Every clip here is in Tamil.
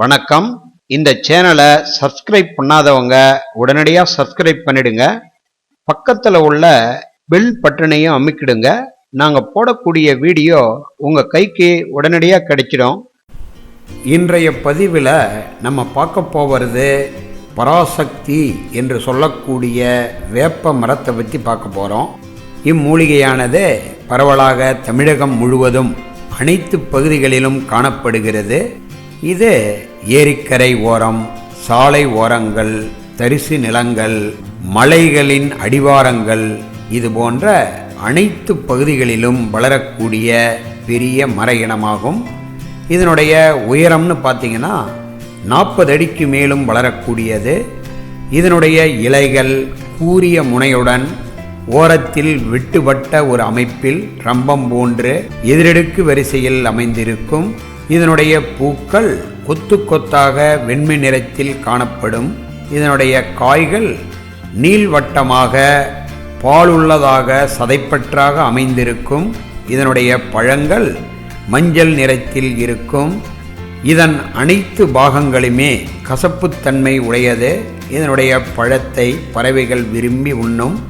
வணக்கம். இந்த சேனலை சப்ஸ்கிரைப் பண்ணாதவங்க உடனடியாக சப்ஸ்கிரைப் பண்ணிடுங்க. பக்கத்தில் உள்ள பெல் பட்டனையும் அமைக்கிடுங்க. நாங்கள் போடக்கூடிய வீடியோ உங்கள் கைக்கு உடனடியாக கிடைச்சிடும். இன்றைய பதிவில் நம்ம பார்க்க போவது பராசக்தி என்று சொல்லக்கூடிய வேப்ப மரத்தை பற்றி பார்க்க போகிறோம் இம்மூலிகையானது பரவலாக தமிழகம் முழுவதும் அனைத்து பகுதிகளிலும் காணப்படுகிறது. இது ஏரிக்கரை ஓரம் சாலை ஓரங்கள் தரிசு நிலங்கள் மலைகளின் அடிவாரங்கள் இது போன்ற அனைத்து பகுதிகளிலும் வளரக்கூடிய பெரிய மர இனமாகும். இதனுடைய உயரம்னு பார்த்தீங்கன்னா நாற்பது அடிக்கு மேலும் வளரக்கூடியது. இதனுடைய இலைகள் கூரிய முனையுடன் ஓரத்தில் வெட்டுப்பட்ட ஒரு அமைப்பில் ரம்பம் போன்று எதிரெடுக்கு வரிசையில் அமைந்திருக்கும். இதனுடைய பூக்கள் கொத்து கொத்தாக வெண்மை நிறத்தில் காணப்படும். இதனுடைய காய்கள் நீள்வட்டமாக பாலுள்ளதாக சதைப்பற்றாக அமைந்திருக்கும். இதனுடைய பழங்கள் மஞ்சள் நிறத்தில் இருக்கும். இதன் அனைத்து பாகங்களுமே கசப்புத்தன்மை உடையது. இதனுடைய பழத்தை பறவைகள் விரும்பி உண்ணும்.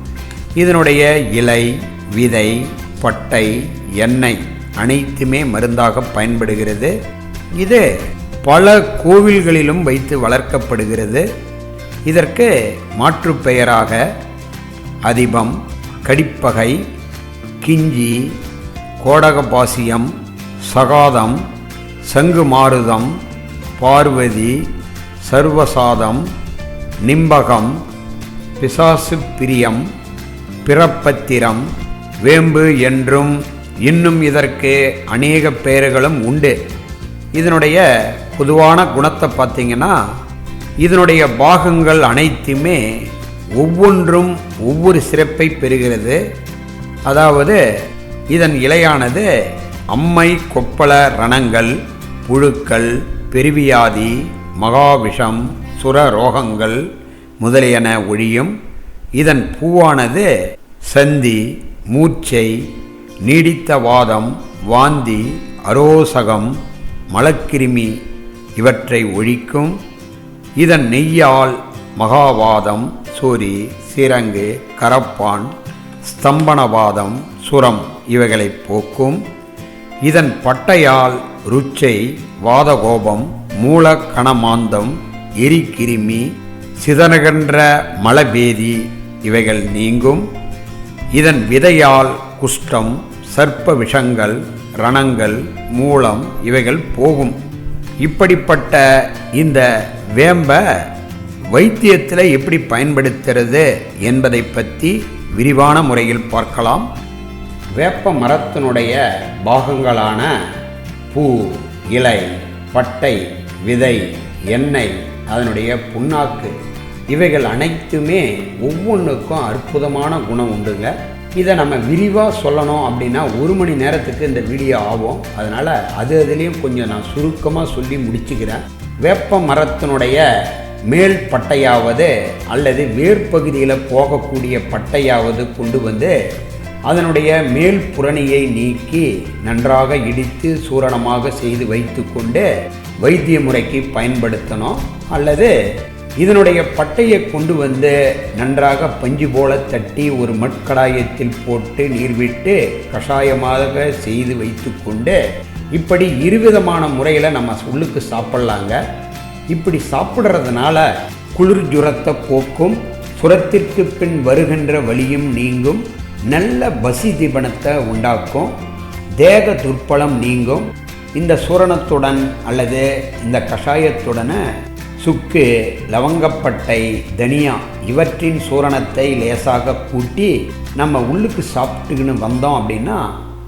இதனுடைய இலை விதை பட்டை எண்ணெய் அனைத்துமே மருந்தாக பயன்படுகிறது. இது பல கோவில்களிலும் வைத்து வளர்க்கப்படுகிறது. இதற்கு மாற்றுப் பெயராக அதிபம் கடிப்பகை கிஞ்சி கோடகபாசியம் சகாதம் சங்கு மாருதம் பார்வதி சர்வசாதம் நிம்பகம் பிசாசு பிரியம் பிறப்பத்திரம் வேம்பு என்றும் இன்னும் இதற்கு அநேக பெயர்களும் உண்டு. இதனுடைய பொதுவான குணத்தை பார்த்தீங்கன்னா இதனுடைய பாகங்கள் அனைத்துமே ஒவ்வொன்றும் ஒவ்வொரு சிறப்பை பெறுகிறது. அதாவது இதன் இலையானது அம்மை கொப்பள ரணங்கள் புழுக்கள் பெருவியாதி மகாவிஷம் சுர ரோகங்கள் முதலியன ஒழியும். இதன் பூவானது சந்தி மூர்ச்சை நீடித்த வாதம் வாந்தி அரோசகம் மலக்கிருமி இவற்றை ஒழிக்கும். இதன் நெய்யால் மகாவாதம் சூரி சீரங்கு கரப்பான் ஸ்தம்பனவாதம் சுரம் இவைகளை போக்கும். இதன் பட்டையால் ருச்சை வாதகோபம் மூல கணமாந்தம் எரிக்கிருமி சிதறகின்ற மலபேதி இவைகள் நீங்கும். இதன் விதையால் குஷ்டம் சர்ப்ப விஷங்கள் ரணங்கள் மூலம் இவைகள் போகும். இப்படிப்பட்ட இந்த வேம்ப வைத்தியத்தில் எப்படி பயன்படுத்துறது என்பதை பற்றி விரிவான முறையில் பார்க்கலாம். வேப்ப மரத்தினுடைய பாகங்களான பூ இலை பட்டை விதை எண்ணெய் அதனுடைய புண்ணாக்கு இவைகள் அனைத்துமே ஒவ்வொன்றுக்கும் அற்புதமான குணம் உண்டுங்க. இதை நம்ம விரிவாக சொல்லணும் அப்படின்னா ஒரு மணி நேரத்துக்கு இந்த வீடியோ ஆகும். அதனால் அது அதுலேயும் கொஞ்சம் நான் சுருக்கமாக சொல்லி முடிச்சுக்கிறேன். வேப்ப மரத்தினுடைய மேல் பட்டையாவது அல்லது வேர்பகுதியில் போகக்கூடிய பட்டையாவது கொண்டு வந்து அதனுடைய மேல் புறணியை நீக்கி நன்றாக இடித்து சூரணமாக செய்து வைத்துக்கொண்டு வைத்திய முறைக்கு பயன்படுத்தணும். அல்லது இதனுடைய பட்டையை கொண்டு வந்து நன்றாக பஞ்சு போல தட்டி ஒரு மட்கடாயத்தில் போட்டு நீர் விட்டு கஷாயமாக செய்து வைத்துக்கொண்டு இப்படி இருவிதமான முறையில் நம்ம உள்ளுக்கு சாப்பிட்லாங்க. இப்படி சாப்பிட்றதுனால குளிர் ஜுரத்தை போக்கும் சுரத்திற்கு பின் வருகின்ற வழியும் நீங்கும் நல்ல பசி தீபனத்தை உண்டாக்கும் தேக துர்ப்பலம் நீங்கும். இந்த சூரணத்துடன் அல்லது இந்த கஷாயத்துடனே சுக்கு லவங்கப்பட்டை தனியா இவற்றின் சூரணத்தை லேசாக கூட்டி நம்ம உள்ளுக்கு சாப்பிட்டுக்கின்னு வந்தோம் அப்படின்னா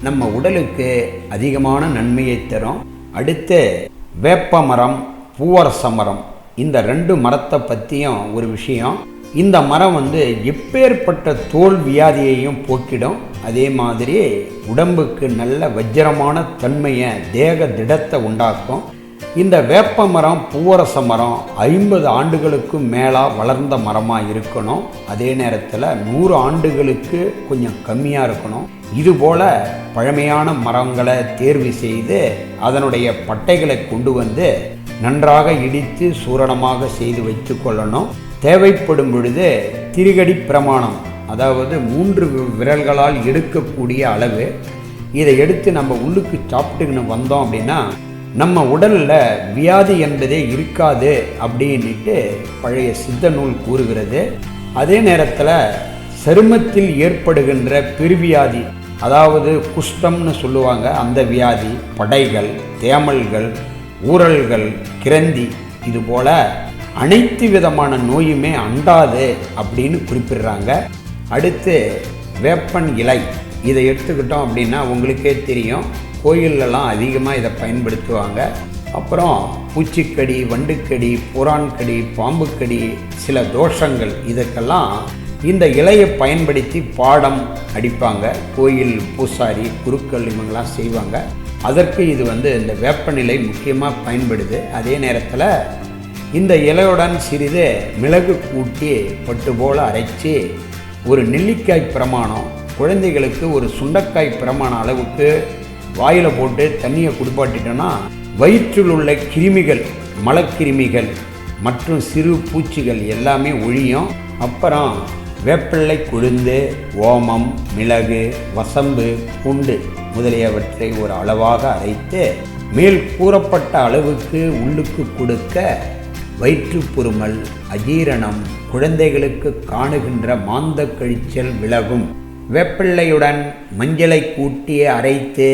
நம்ம உடலுக்கு அதிகமான நன்மையை தரும். அடுத்து வேப்ப மரம் பூவரச மரம். இந்த ரெண்டு மரத்தை பற்றியும் ஒரு விஷயம். இந்த மரம் வந்து எப்பேற்பட்ட தோல் வியாதியையும் போக்கிடும். அதே மாதிரி உடம்புக்கு நல்ல வஜ்ரமான தன்மையை தேக திடத்தை உண்டாக்கும். இந்த வேப்ப மரம் பூவரச மரம் ஐம்பது ஆண்டுகளுக்கும் மேலாக வளர்ந்த மரமாக இருக்கணும். அதே நேரத்தில் நூறு ஆண்டுகளுக்கு கொஞ்சம் கம்மியாக இருக்கணும். இதுபோல் பழமையான மரங்களை தேர்வு செய்து அதனுடைய பட்டைகளை கொண்டு வந்து நன்றாக இடித்து சூரணமாக செய்து வைத்து கொள்ளணும். தேவைப்படும் பொழுது திருகடி பிரமாணம் அதாவது மூன்று விரல்களால் எடுக்கக்கூடிய அளவு இதை எடுத்து நம்ம உள்ளுக்கு சாப்பிட்டுக்கின்னு வந்தோம் அப்படின்னா நம்ம உடலில் வியாதி என்பதே இருக்காது அப்படின்ட்டு பழைய சித்த நூல் கூறுகிறது. அதே நேரத்தில் சருமத்தில் ஏற்படுகின்ற பெருவியாதி அதாவது குஷ்டம்னு சொல்லுவாங்க அந்த வியாதி படைகள் தேமல்கள் ஊரல்கள் கிரந்தி இதுபோல் அனைத்து விதமான நோயுமே அண்டாது அப்படின்னு குறிப்பிடுறாங்க. அடுத்து வேப்பன் இலை இதை எடுத்துக்கிட்டோம் அப்படின்னா உங்களுக்கே தெரியும். கோயில்லலாம் அதிகமாக இதை பயன்படுத்துவாங்க. அப்புறம் பூச்சிக்கடி வண்டுக்கடி புறான்கடி பாம்புக்கடி சில தோஷங்கள் இதற்கெல்லாம் இந்த இலையை பயன்படுத்தி பாடம் அடிப்பாங்க. கோயில் பூசாரி குருக்கள் இவங்கெல்லாம் செய்வாங்க. அதற்கு இது வந்து இந்த வேப்பநிலை முக்கியமாக பயன்படுது. அதே நேரத்தில் இந்த இலையுடன் சிறிது மிளகு கூட்டி பட்டு போல அரைச்சி ஒரு நெல்லிக்காய் பிரமாணம் குழந்தைகளுக்கு ஒரு சுண்டக்காய் பிரமாண அளவுக்கு வாயில் போட்டு தண்ணியை குடிப்பாட்டிட்டோன்னா வயிற்றில் உள்ள கிருமிகள் மலக்கிருமிகள் மற்றும் சிறு பூச்சிகள் எல்லாமே ஒழியும். அப்புறம் வேப்பிள்ளை கொழுந்து ஓமம் மிளகு வசம்பு பூண்டு முதலியவற்றை ஒரு அளவாக அரைத்து மேல் கூறப்பட்ட அளவுக்கு உள்ளுக்கு கொடுக்க வயிற்றுப்புருமல் அஜீரணம் குழந்தைகளுக்கு காணுகின்ற மாந்த கழிச்சல் விலகும். வேப்பிள்ளையுடன் மஞ்சளை கூட்டி அரைத்து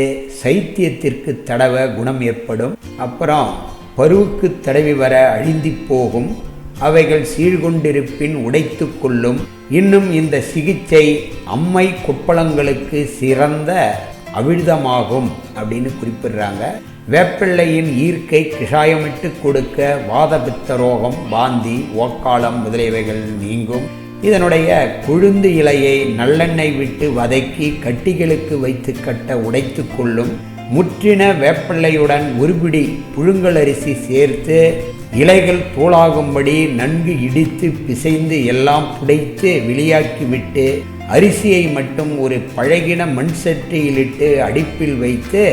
சைத்தியத்திற்கு தடவ குணம் ஏற்படும். அப்புறம் பருவுக்கு தடவி வர அழிந்தி போகும். அவைகள் சீழ்கொண்டிருப்பின் உடைத்து கொள்ளும். இன்னும் இந்த சிகிச்சை அம்மை கொப்பளங்களுக்கு சிறந்த அவிழ்தமாகும் அப்படின்னு குறிப்பிடுறாங்க. வேப்பிள்ளையின் ஈர்க்கை கிஷாயமிட்டு கொடுக்க வாதபித்த ரோகம் வாந்தி ஓக்காளம் முதலியவைகள் நீங்கும். இதனுடைய கொழுந்து இலையை நல்லெண்ணெய் விட்டு வதக்கி கட்டிகளுக்கு வைத்து கட்ட உடைத்து கொள்ளும் முற்றின வேப்பிள்ளையுடன் ஒருபிடி புழுங்கல் அரிசி சேர்த்து இலைகள் தூளாகும்படி நன்கு இடித்து பிசைந்து எல்லாம் புடைத்து வெளியாக்கிவிட்டு அரிசியை மட்டும் ஒரு பழகின மண் சட்டியிலிட்டு அடுப்பில் வைத்து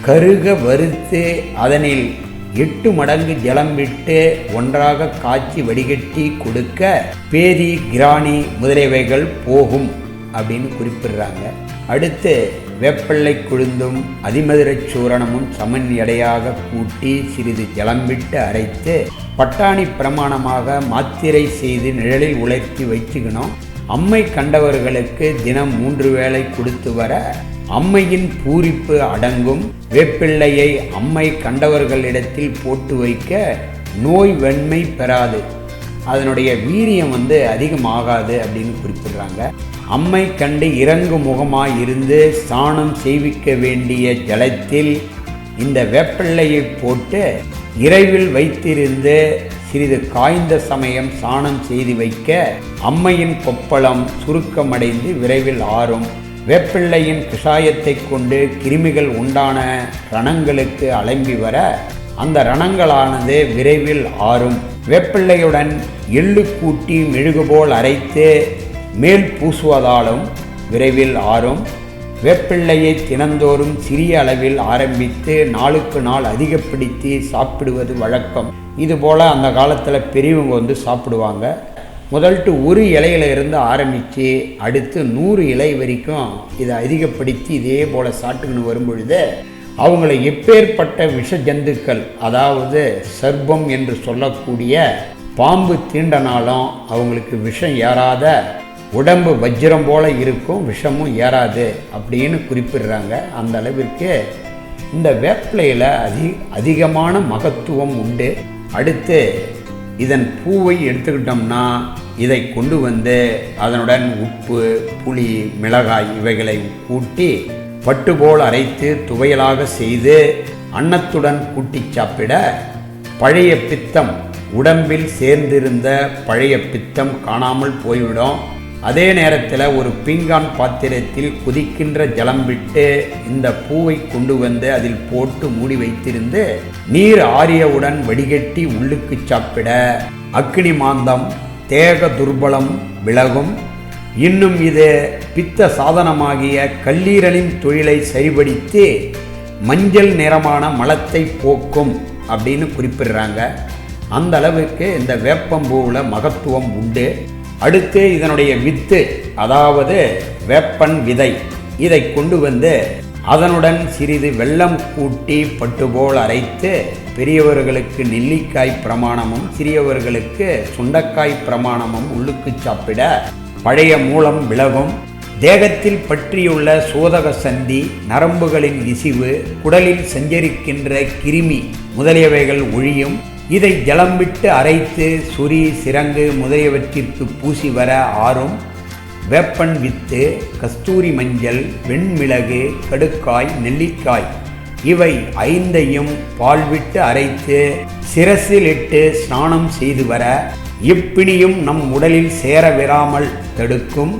கருக வறுத்து அதனில் எட்டு மடங்கு ஜலம் விட்டு ஒன்றாக காய்ச்சி வடிகட்டி கொடுக்க பேதி கிராணி முதலியவைகள் போகும் அப்படின்னு குறிப்பிடுறாங்க. அடுத்து வேப்பிள்ளை கொழுந்தும் அதிமதுரச் சூரணமும் சமன் எடையாக கூட்டி சிறிது ஜலம் விட்டு அரைத்து பட்டாணி பிரமாணமாக மாத்திரை செய்து நிழலில் உலர்த்தி வச்சுக்கணும். அம்மை கண்டவர்களுக்கு தினம் மூன்று வேளை கொடுத்து வர அம்மையின் பூரிப்பு அடங்கும். வேப்பிள்ளையை அம்மை கண்டவர்களிடத்தில் போட்டு வைக்க நோய் வெண்மை பெறாது. அதனுடைய வீரியம் வந்து அதிகமாகாது அப்படின்னு குறிப்பிடுறாங்க. அம்மை கண்டு இறங்கு முகமாய் இருந்து சாணம் செய்விக்க வேண்டிய ஜலத்தில் இந்த வேப்பிள்ளையை போட்டு இறைவில் வைத்திருந்து சிறிது காய்ந்த சமயம் சாணம் செய்து வைக்க அம்மையின் கொப்பளம் சுருக்கமடைந்து விரைவில் ஆறும். வேப்பிள்ளையின் கஷாயத்தை கொண்டு கிருமிகள் உண்டான ரணங்களுக்கு அலம்பி வர அந்த ரணங்களானது விரைவில் ஆறும். வேப்பிள்ளையுடன் எள்ளு கூட்டி மெழுகு போல் அரைத்து மேல் பூசுவதாலும் விரைவில் ஆறும். வேப்பிள்ளையை தினந்தோறும் சிறிய அளவில் ஆரம்பித்து நாளுக்கு நாள் அதிகப்படுத்தி சாப்பிடுவது வழக்கம். இதுபோல் அந்த காலத்தில் பெரியவங்க வந்து சாப்பிடுவாங்க. முதல்ட்டு ஒரு இலையில இருந்து ஆரம்பித்து அடுத்து நூறு இலை வரைக்கும் இதை அதிகப்படுத்தி இதே போல் சாப்பிட்டுக்கின்னு வரும்பொழுது அவங்களை எப்பேற்பட்ட விஷ ஜந்துக்கள் அதாவது சர்ப்பம் என்று சொல்லக்கூடிய பாம்பு தீண்டனாலும் அவங்களுக்கு விஷம் ஏறாத உடம்பு வஜ்ரம் போல இருக்கும் விஷமும் ஏறாது அப்படின்னு குறிப்பிடுறாங்க. அந்த அளவிற்கு இந்த வேப்பிலையில் அதி அதிகமான மகத்துவம் உண்டு. அடுத்து இதன் பூவை எடுத்துக்கிட்டோம்னா இதை கொண்டு வந்து அதனுடன் உப்பு புளி மிளகாய் இவைகளை கூட்டி பட்டு போல் அரைத்து துவையலாக செய்து அன்னத்துடன் கூட்டி சாப்பிட பழைய பித்தம் உடம்பில் சேர்ந்திருந்த பழைய பித்தம் காணாமல் போய்விடும். அதே நேரத்தில் ஒரு பீங்கான் பாத்திரத்தில் கொதிக்கின்ற ஜலம் விட்டு இந்த பூவை கொண்டு வந்து அதில் போட்டு மூடி வைத்திருந்து நீர் ஆரியவுடன் வடிகட்டி உள்ளுக்கு சாப்பிட அக்னி மாந்தம் தேக துர்பலம் விலகும். இன்னும் இது பித்த சாதனமாகிய கல்லீரலின் தொழிலை சரிபடித்து மஞ்சள் நிறமான மலத்தை போக்கும் அப்படின்னு குறிப்பிடுறாங்க. அந்த அளவுக்கு இந்த வேப்பம்பூவில் மகத்துவம் உண்டு. அடுத்து இதனுடைய வித்து அதாவது வேப்பன் விதை இதை கொண்டு வந்து அதனுடன் சிறிது வெள்ளம் கூட்டி பட்டுபோல் அரைத்து பெரியவர்களுக்கு நெல்லிக்காய் பிரமாணமும் சிறியவர்களுக்கு சுண்டக்காய் பிரமாணமும் உள்ளுக்கு சாப்பிட பழைய மூலம் விலகும். தேகத்தில் பற்றியுள்ள சோதக சந்தி நரம்புகளின் இசிவு குடலில் சஞ்சரிக்கின்ற கிருமி முதலியவைகள் ஒழியும். இதை ஜலம் விட்டு அரைத்து சுரி சிரங்கு முதலியவற்றிற்கு பூசி வர ஆறும். வேப்பன் வித்து கஸ்தூரி மஞ்சள் வெண்மிளகு கடுக்காய் நெல்லிக்காய் இவை ஐந்தையும் பால் விட்டு அரைத்து சிரசில் இட்டு ஸ்நானம் செய்து வர இப்பிணியும் நம் உடலில் சேர விராமல் தடுக்கும்.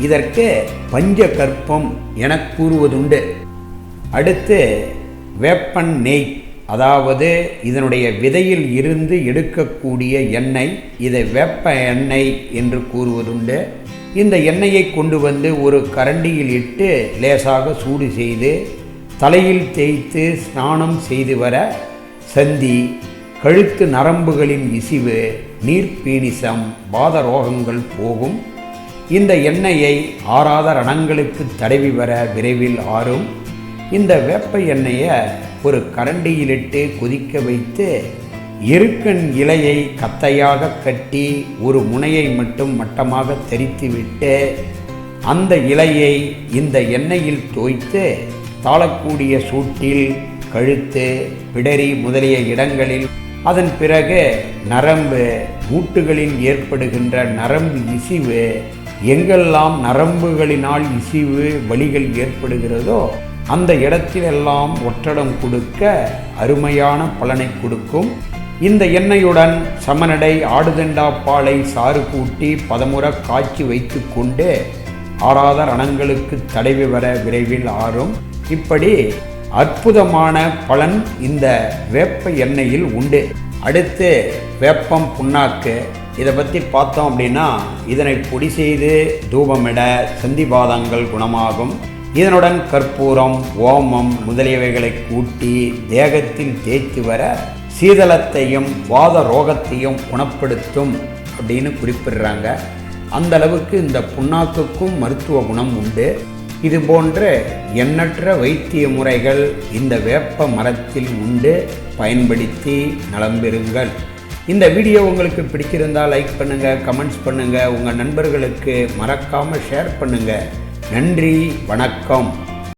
இதற்கு பஞ்சகற்பம் என கூறுவதுண்டு. அடுத்து வேப்பன் நெய் அதாவது இதனுடைய விதையில் இருந்து எடுக்கக்கூடிய எண்ணெய் இதை வேப்ப எண்ணெய் என்று கூறுவதுண்டு. இந்த எண்ணெயை கொண்டு வந்து ஒரு கரண்டியில் இட்டு லேசாக சூடு செய்து தலையில் தேய்த்து ஸ்நானம் செய்து வர சந்தி கழுத்து நரம்புகளின் இசிவு நீர்ப்பீனிசம் பாதரோகங்கள் போகும். இந்த எண்ணெயை ஆறாத ரணங்களுக்கு தடவி வர விரைவில் ஆறும். இந்த வேப்ப எண்ணெயை ஒரு கரண்டியிலிட்டு கொதிக்க வைத்து எருக்கன் இலையை கத்தையாக கட்டி ஒரு முனையை மட்டும் மட்டமாக தெரித்துவிட்டு அந்த இலையை இந்த எண்ணெயில் தோய்த்து தாளக்கூடிய சூட்டில் கழுத்து பிடரி முதலிய இடங்களில் அதன் பிறகு நரம்பு மூட்டுகளில் ஏற்படுகின்ற நரம்பு இசிவு எங்கெல்லாம் நரம்புகளினால் இசிவு வலிகள் ஏற்படுகிறதோ அந்த இடத்திலெல்லாம் ஒற்றடம் கொடுக்க அருமையான பலனை கொடுக்கும். இந்த எண்ணெயுடன் சமநடை ஆடுதண்டா பாலை சாறு கூட்டி பதமுறை காய்ச்சி வைத்து கொண்டு ஆறாத ரணங்களுக்கு தடைவி வர விரைவில் ஆறும். இப்படி அற்புதமான பலன் இந்த வேப்ப எண்ணெயில் உண்டு. அடுத்து வேப்பம் புண்ணாக்கு. இதை பற்றி பார்த்தோம் அப்படின்னா இதனை பொடி செய்து தூபமிட சந்திபாதங்கள் குணமாகும். இதனுடன் கற்பூரம் ஓமம் முதலியவைகளை கூட்டி தேகத்தில் தேய்த்து வர சீதளத்தையும் வாத ரோகத்தையும் குணப்படுத்தும் அப்படின்னு குறிப்பிடுறாங்க. அந்த அளவுக்கு இந்த புண்ணாக்குக்கும் மருத்துவ குணம் உண்டு. இது போன்ற எண்ணற்ற வைத்திய முறைகள் இந்த வேப்ப மரத்தில் உண்டு. பயன்படுத்தி நலம் பெறுங்கள். இந்த வீடியோ உங்களுக்கு பிடிச்சிருந்தால் லைக் பண்ணுங்கள் கமெண்ட்ஸ் பண்ணுங்கள் உங்கள் நண்பர்களுக்கு மறக்காமல் ஷேர் பண்ணுங்கள் நன்றி வணக்கம்.